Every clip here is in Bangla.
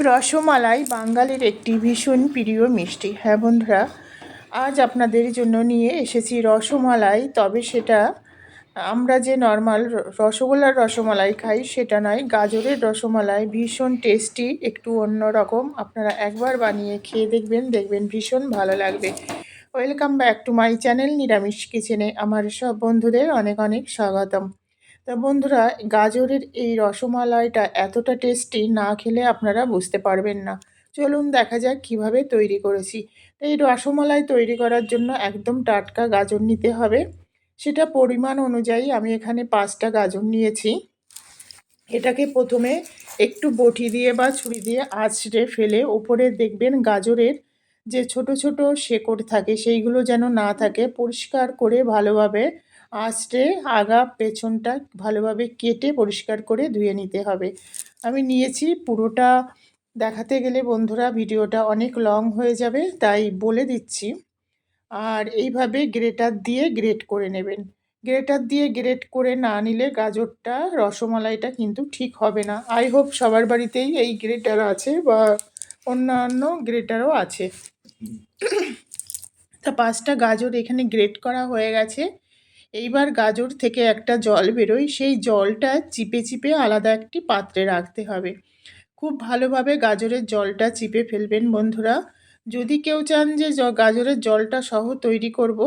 রসমালাই বাঙালির একটি ভীষণ প্রিয় মিষ্টি। হ্যাঁ বন্ধুরা, আজ আপনাদের জন্য নিয়ে এসেছি রসমালাই, তবে সেটা আমরা যে নর্মাল রসগোল্লার রসমালাই খাই, সেটা নয়, গাজরের রসমালাই ভীষণ টেস্টি একটু অন্য রকম আপনারা একবার বানিয়ে খেয়ে দেখবেন দেখবেন ভীষণ ভালো লাগবে। Welcome back to my channel নিরামিষ কিচেনে আমার সব বন্ধুদের অনেক অনেক স্বাগতম। তা বন্ধুরা, গাজরের এই রসমালাইটা এতটা টেস্টি না খেলে আপনারা বুঝতে পারবেন না। চলুন দেখা যাক কীভাবে তৈরি করেছি। তো এই রসমালাই তৈরি করার জন্য একদম টাটকা গাজর নিতে হবে। সেটা পরিমাণ অনুযায়ী আমি এখানে পাঁচটা গাজর নিয়েছি। এটাকে প্রথমে একটু বটি দিয়ে বা ছুরি দিয়ে আছড়ে ফেলে ওপরে দেখবেন গাজরের যে ছোট ছোট শেকড় থাকে, সেইগুলো যেন না থাকে, পরিষ্কার করে ভালোভাবে আঁচড়ে আগা পেছনটা ভালোভাবে কেটে পরিষ্কার করে ধুয়ে নিতে হবে। আমি নিয়েছি পুরোটা। দেখাতে গেলে বন্ধুরা ভিডিওটা অনেক লং হয়ে যাবে তাই বলে দিচ্ছি। আর এইভাবে গ্রেটার দিয়ে গ্রেট করে নেবেন। গ্রেটার দিয়ে গ্রেট করে না নিলে গাজরটা রসমালাইটা কিন্তু ঠিক হবে না। আই হোপ সবার বাড়িতেই এই গ্রেটার আছে বা অন্যান্য গ্রেটারও আছে। তা পাঁচটা গাজর এখানে গ্রেট করা হয়ে গেছে। এইবার গাজর থেকে একটা জল বেরোয়, সেই জলটা চিপে চিপে আলাদা একটি পাত্রে রাখতে হবে। খুব ভালোভাবে গাজরের জলটা চিপে ফেলবেন বন্ধুরা। যদি কেউ চান যে গাজরের জলটা সহ তৈরি করব,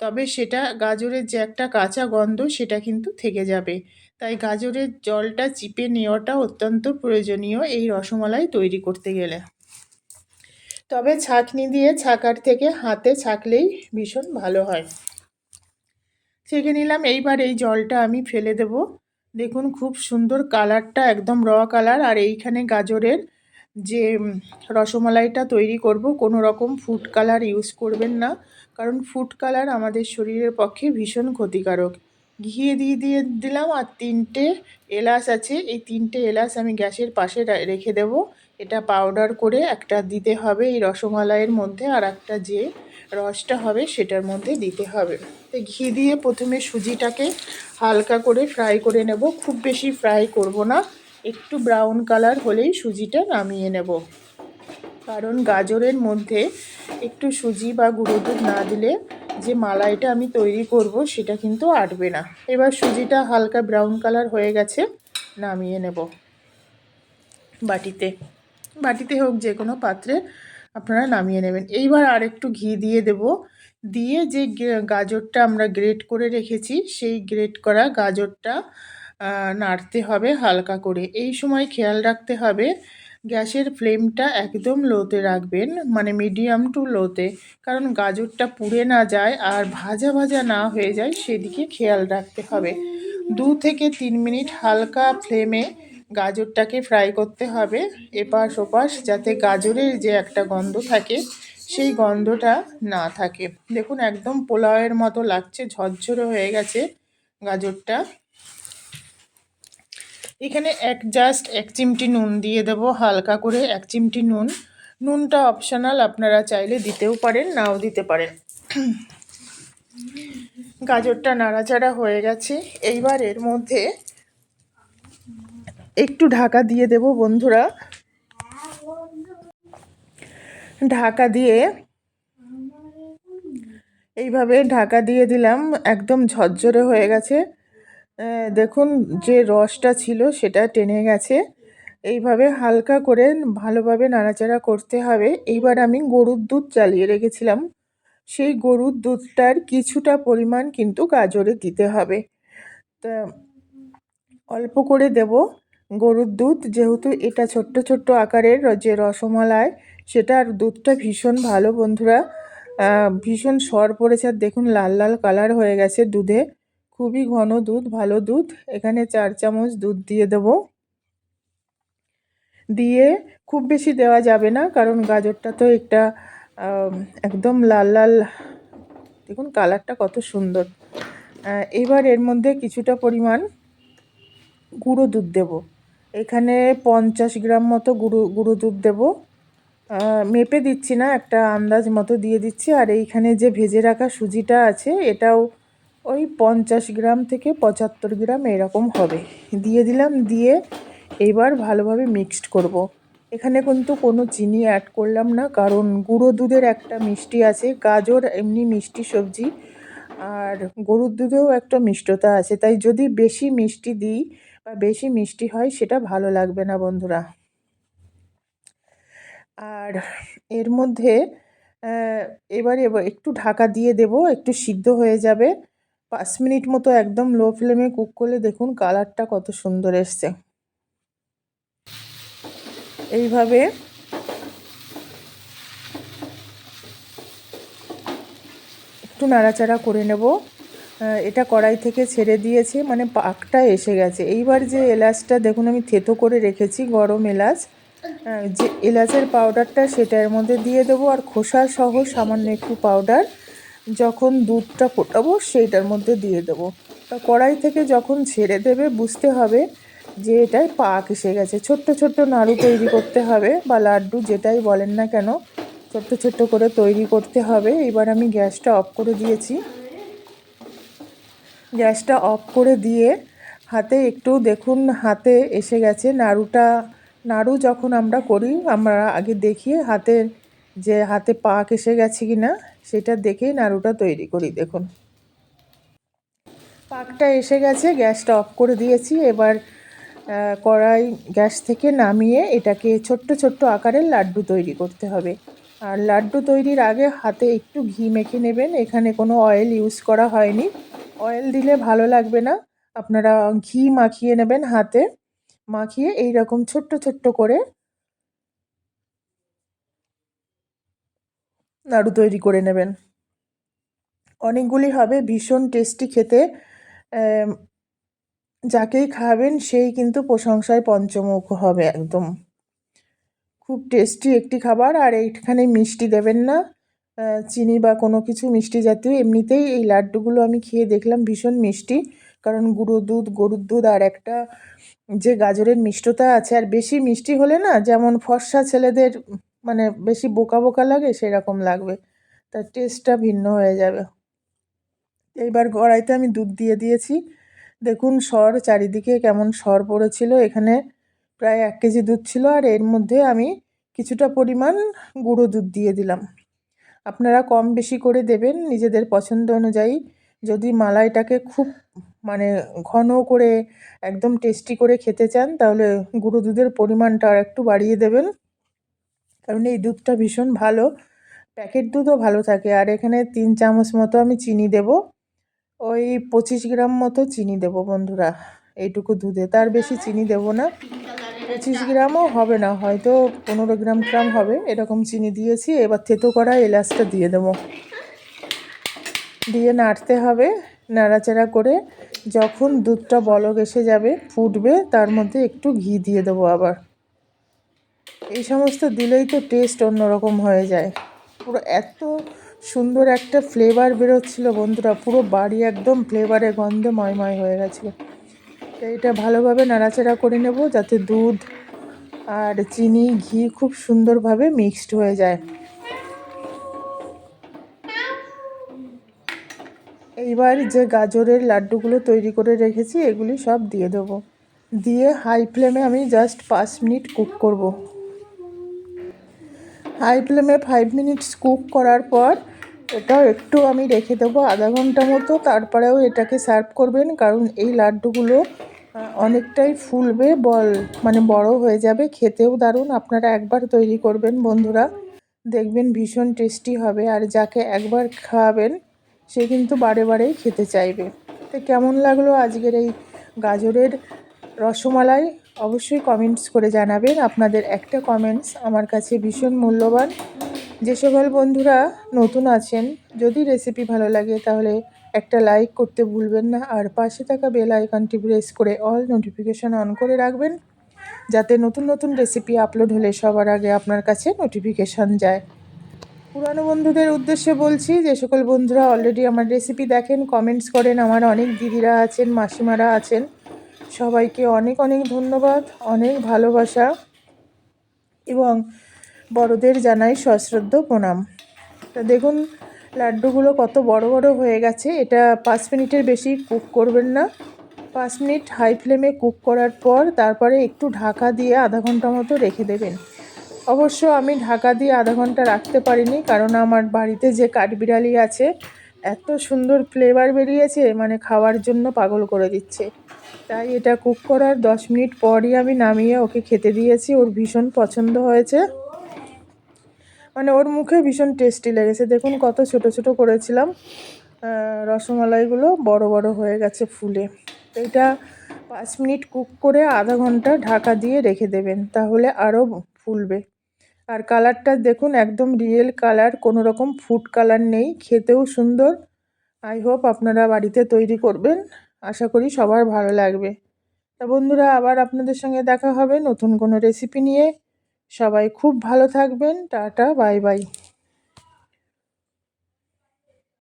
তবে সেটা গাজরের যে একটা কাঁচা গন্ধ সেটা কিন্তু থেকে যাবে। তাই গাজরের জলটা চিপে নেওয়াটা অত্যন্ত প্রয়োজনীয় এই রসমালাই তৈরি করতে গেলে। তবে ছাঁকনি দিয়ে ছাকার থেকে হাতে ছাকলেই ভীষণ ভালো হয়। ছেঁকে নিলাম। এইবার এই জলটা আমি ফেলে দেব। দেখুন খুব সুন্দর কালারটা, একদম র কালার। আর এইখানে গাজরের যে রসমালাইটা তৈরি করব, কোনো রকম ফুড কালার ইউজ করবেন না। কারণ ফুড কালার আমাদের শরীরের পক্ষে ভীষণ ক্ষতিকারক। ঘিয়ে দিয়ে দিয়ে দিলাম আর তিনটে এলাচ আছে। এই তিনটে এলাচ আমি গ্যাসের পাশে রেখে দেব। এটা পাউডার করে একটা দিতে হবে এই রসমালাইয়ের মধ্যে। আর একটা যে রসটা হবে সেটার মধ্যে দিতে হবে। তো ঘি দিয়ে প্রথমে সুজিটাকে হালকা করে ফ্রাই করে নেব। খুব বেশি ফ্রাই করব না। একটু ব্রাউন কালার হলেই সুজিটা নামিয়ে নেব। কারণ গাজরের মধ্যে একটু সুজি বা গুঁড়ো দুধ না দিলে যে মালাইটা আমি তৈরি করব সেটা কিন্তু আটবে না। এবার সুজিটা হালকা ব্রাউন কালার হয়ে গেছে, নামিয়ে নেব। বাটিতে। বাটিতে হোক যে কোনো পাত্রে আপনারা নামিয়ে নেবেন। এইবার আর একটু ঘি দিয়ে দেব। দিয়ে যে গাজরটা আমরা গ্রেট করে রেখেছি, সেই গ্রেট করা গাজরটা নাড়তে হবে হালকা করে। এই সময় খেয়াল রাখতে হবে, গ্যাসের ফ্লেমটা একদম লোতে রাখবেন মানে মিডিয়াম টু লোতে। কারণ গাজরটা পুড়ে না যায় আর ভাজা ভাজা না হয়ে যায়, সেদিকে খেয়াল রাখতে হবে। দু থেকে তিন মিনিট হালকা ফ্লেমে গাজরটাকে ফ্রাই করতে হবে এপাশ ওপাশ যাতে গাজরের যে একটা গন্ধ থাকে, সেই গন্ধটা না থাকে। দেখুন, একদম পোলাওয়ের মতো লাগছে, ঝরঝরে হয়ে গেছে গাজরটা। এখানে এক জাস্ট এক চিমটি নুন দিয়ে দেবো, হালকা করে এক চিমটি নুন। নুনটা অপশনাল আপনারা চাইলে দিতেও পারেন, নাও দিতে পারেন। গাজরটা নাড়াচাড়া হয়ে গেছে। এইবার এর মধ্যে একটু ঢাকা দিয়ে দেব বন্ধুরা। ঢাকা দিয়ে এইভাবে ঢাকা দিয়ে দিলাম, একদম ঝরঝরে হয়ে গেছে। দেখুন যে রসটা ছিল সেটা টেনে গেছে। এইভাবে হালকা করে ভালোভাবে নাড়াচাড়া করতে হবে। এইবার আমি গরুর দুধ চালিয়ে রেখেছিলাম। সেই গরুর দুধটার কিছুটা পরিমাণ কিন্তু গাজরে দিতে হবে। তা, অল্প করে দেব। গরুর দুধ যেহেতু এটা ছোট্ট ছোট্ট আকারের যে রসমালাই সেটার দুধটা ভীষণ ভালো বন্ধুরা। ভীষণ সর পড়েছে আর দেখুন লাল লাল কালার হয়ে গেছে দুধে। খুবই ঘন দুধ, ভালো দুধ। এখানে চার চামচ দুধ দিয়ে দেব। দিয়ে খুব বেশি দেওয়া যাবে না, কারণ গাজরটা তো একটা একদম লাল লাল, দেখুন কালারটা কত সুন্দর। এবার এর মধ্যে কিছুটা পরিমাণ গুঁড়ো দুধ দেব। এখানে পঞ্চাশ গ্রাম মতো গুঁড়ো গুঁড়ো দুধ দেব। মেপে দিচ্ছি না, একটা আন্দাজ মতো দিয়ে দিচ্ছি। আর এইখানে যে ভেজে রাখা সুজিটা আছে, এটাও ওই পঞ্চাশ গ্রাম থেকে পঁচাত্তর গ্রাম এরকম হবে। দিয়ে দিলাম, দিয়ে এবার ভালোভাবে মিক্সড করব। এখানে কিন্তু কোনো চিনি অ্যাড করলাম না, কারণ গুঁড়ো দুধের একটা মিষ্টি আছে, গাজর এমনি মিষ্টি সবজি, আর গরুর দুধেও একটা মিষ্টতা আছে। তাই যদি বেশি মিষ্টি দিই বা বেশি মিষ্টি হয় সেটা ভালো লাগবে না, বন্ধুরা। আর এর মধ্যে এবারে এবার একটু ঢাকা দিয়ে দেব, একটু সিদ্ধ হয়ে যাবে। পাঁচ মিনিট মতো একদম লো ফ্লেমে কুক করলে দেখুন কালারটা কত সুন্দর এসছে। এইভাবে একটু নাড়াচাড়া করে নেব। এটা কড়াই থেকে ছেড়ে দিয়েছে মানে পাকটা এসে গেছে। এইবার যে এলাচটা, দেখুন আমি থেতো করে রেখেছি, গরম এলাচ। যে এলাচের পাউডারটা সেটার মধ্যে দিয়ে দেবো, আর খোসা সহ সামান্য একটু পাউডার যখন দুধটা ফোটাবো, সেইটার মধ্যে দিয়ে দেবো। তা কড়াই থেকে যখন ছেড়ে দেবে, বুঝতে হবে যে এটাই পাক এসে গেছে। ছোট্ট ছোট্ট নাড়ু তৈরি করতে হবে, বা লাড্ডু যেটাই বলেন না কেন, ছোট্ট ছোট্ট করে তৈরি করতে হবে। এবার আমি গ্যাসটা অফ করে দিয়েছি। গ্যাসটা অফ করে দিয়ে হাতে একটু দেখুন, হাতে এসে গেছে। নাড়ুটা, নাড়ু যখন আমরা করি, আমরা আগে দেখি হাতে যে হাতে পাক এসে গেছে কি না সেটা দেখেই নাড়ুটা তৈরি করি, দেখুন। পাকটা এসে গেছে, গ্যাসটা অফ করে দিয়েছি। এবার কড়াই গ্যাস থেকে নামিয়ে এটাকে ছোট্ট ছোট্ট আকারের লাড্ডু তৈরি করতে হবে। আর লাড্ডু তৈরির আগে হাতে একটু ঘি মেখে নেবেন। এখানে কোনো অয়েল ইউজ করা হয়নি। অয়েল দিলে ভালো লাগবে না। আপনারা ঘি মাখিয়ে নেবেন হাতে। মাখিয়ে এই রকম ছোট্ট ছোট্ট করে নাড়ু তৈরি করে নেবেন। অনেকগুলি হবে, ভীষণ টেস্টি খেতে। যাকেই খাবেন সেই কিন্তু প্রশংসায় পঞ্চমুখ হবে একদম। খুব টেস্টি একটি খাবার আর এইখানে মিষ্টি দেবেন না। চিনি বা কোনো কিছু মিষ্টি জাতীয় এমনিতেই এই লাড্ডুগুলো আমি খেয়ে দেখলাম, ভীষণ মিষ্টি। কারণ গুঁড়ো দুধ, গরুর দুধ আর একটা যে গাজরের মিষ্টতা আছে, আর বেশি মিষ্টি হলে না যেমন ফর্সা ছেলেদের মানে বেশি বোকা বোকা লাগে, সেরকম লাগবে। তার টেস্টটা ভিন্ন হয়ে যাবে। এইবার কড়াইতে আমি দুধ দিয়ে দিয়েছি। দেখুন সর চারিদিকে কেমন সর পড়েছিল। এখানে প্রায় এক কেজি দুধ ছিল, আর এর মধ্যে আমি কিছুটা পরিমাণ গুঁড়ো দুধ দিয়ে দিলাম। আপনারা কম বেশি করে দেবেন নিজেদের পছন্দ অনুযায়ী। যদি মালাইটাকে খুব মানে ঘন করে একদম টেস্টি করে খেতে চান, তাহলে গুঁড়ো দুধের পরিমাণটা আর একটু বাড়িয়ে দেবেন। কারণ এই দুধটা ভীষণ ভালো। প্যাকেট দুধও ভালো থাকে। আর এখানে তিন চামচ মতো আমি চিনি দেব। ওই পঁচিশ গ্রাম মতো চিনি দেব বন্ধুরা, এইটুকু দুধে। তার বেশি চিনি দেব না। পঁচিশ গ্রামও হবে না, হয়তো পনেরো গ্রাম গ্রাম হবে, এরকম চিনি দিয়েছি, এবার থেতো করা এলাচটা দিয়ে দেবো। দিয়ে নাড়তে হবে, নাড়াচাড়া করে যখন দুধটা বলক এসে যাবে, ফুটবে, তার মধ্যে একটু ঘি দিয়ে দেবো আবার। এই সমস্ত দিলেই তো টেস্ট অন্যরকম হয়ে যায়। পুরো এত সুন্দর একটা ফ্লেভার বেরোচ্ছিল বন্ধুরা, পুরো বাড়ি একদম ফ্লেভারে গন্ধে ময়ময় হয়ে গেছিল। এটা ভালোভাবে নাড়াচাড়া করে নেব যাতে দুধ আর চিনি, ঘি খুব সুন্দরভাবে মিক্সড হয়ে যায়। এইবার যে গাজরের লাড্ডুগুলো তৈরি করে রেখেছি, এগুলি সব দিয়ে দেবো। দিয়ে হাই ফ্লেমে আমি জাস্ট পাঁচ মিনিট কুক করব। হাই ফ্লেমে ফাইভ মিনিটস কুক করার পর এটাও একটু আমি রেখে দেবো আধা ঘণ্টা মতো, তারপরেও এটাকে সার্ভ করবেন, কারণ এই লাড্ডুগুলো অনেকটাই ফুলবে, বল মানে বড় হয়ে যাবে, খেতেও দারুণ। আপনারা একবার তৈরি করবেন বন্ধুরা। দেখবেন ভীষণ টেস্টি হবে আর যাকে একবার খাওয়াবেন, সে কিন্তু বারে বারেই খেতে চাইবে। তো কেমন লাগল আজকের এই গাজরের রসমালাই? অবশ্যই কমেন্টস করে জানাবেন। আপনাদের একটা কমেন্টস আমার কাছে ভীষণ মূল্যবান। যে সকল বন্ধুরা নতুন আছেন, যদি রেসিপি ভালো লাগে তাহলে একটা লাইক করতে ভুলবেন না, আর পাশে থাকা বেল আইকনটি প্রেস করে অল নোটিফিকেশন অন করে রাখবেন, যাতে নতুন নতুন রেসিপি আপলোড হলে সবার আগে আপনার কাছে নোটিফিকেশন যায়। পুরানো বন্ধুদের উদ্দেশ্যে বলছি যে, সকল বন্ধুরা অলরেডি আমার রেসিপি দেখেন কমেন্টস করেন, আমার অনেক দিদিরা আছেন, মাসিমারা আছেন, সবাইকে অনেক অনেক ধন্যবাদ, অনেক ভালোবাসা, এবং বড়দের জানাই সশ্রদ্ধ প্রণাম। তা দেখুন লাড্ডুগুলো কত বড় বড় হয়ে গেছে, এটা পাঁচ মিনিটের বেশি কুক করবেন না। পাঁচ মিনিট হাই ফ্লেমে কুক করার পর তারপরে একটু ঢাকা দিয়ে আধা ঘণ্টা মতো রেখে দেবেন। অবশ্য আমি ঢাকা দিয়ে আধা ঘণ্টা রাখতে পারিনি, কারণ আমার বাড়িতে যে কাঠবিড়ালি আছে, এত সুন্দর ফ্লেভার বেরিয়েছে মানে খাওয়ার জন্য পাগল করে দিচ্ছে। তাই এটা কুক করার দশ মিনিট পরই আমি নামিয়ে ওকে খেতে দিয়েছি, ওর ভীষণ পছন্দ হয়েছে। মানে ওর মুখে ভীষণ টেস্টি লেগেছে। দেখুন কত ছোট ছোট করেছিলাম। রসমালাইগুলো বড় বড় হয়ে গেছে ফুলে। এটা পাঁচ মিনিট কুক করে আধা ঘণ্টা ঢাকা দিয়ে রেখে দেবেন, তাহলে আরও ফুলবে। আর কালারটা দেখুন, একদম রিয়েল কালার, কোনো রকম ফুড কালার নেই, খেতেও সুন্দর। আই হোপ আপনারা বাড়িতে তৈরি করবেন। আশা করি সবার ভালো লাগবে। তা বন্ধুরা, আবার আপনাদের সঙ্গে দেখা হবে নতুন কোনো রেসিপি নিয়ে। সবাই খুব ভালো থাকবেন টাটা বাই বাই।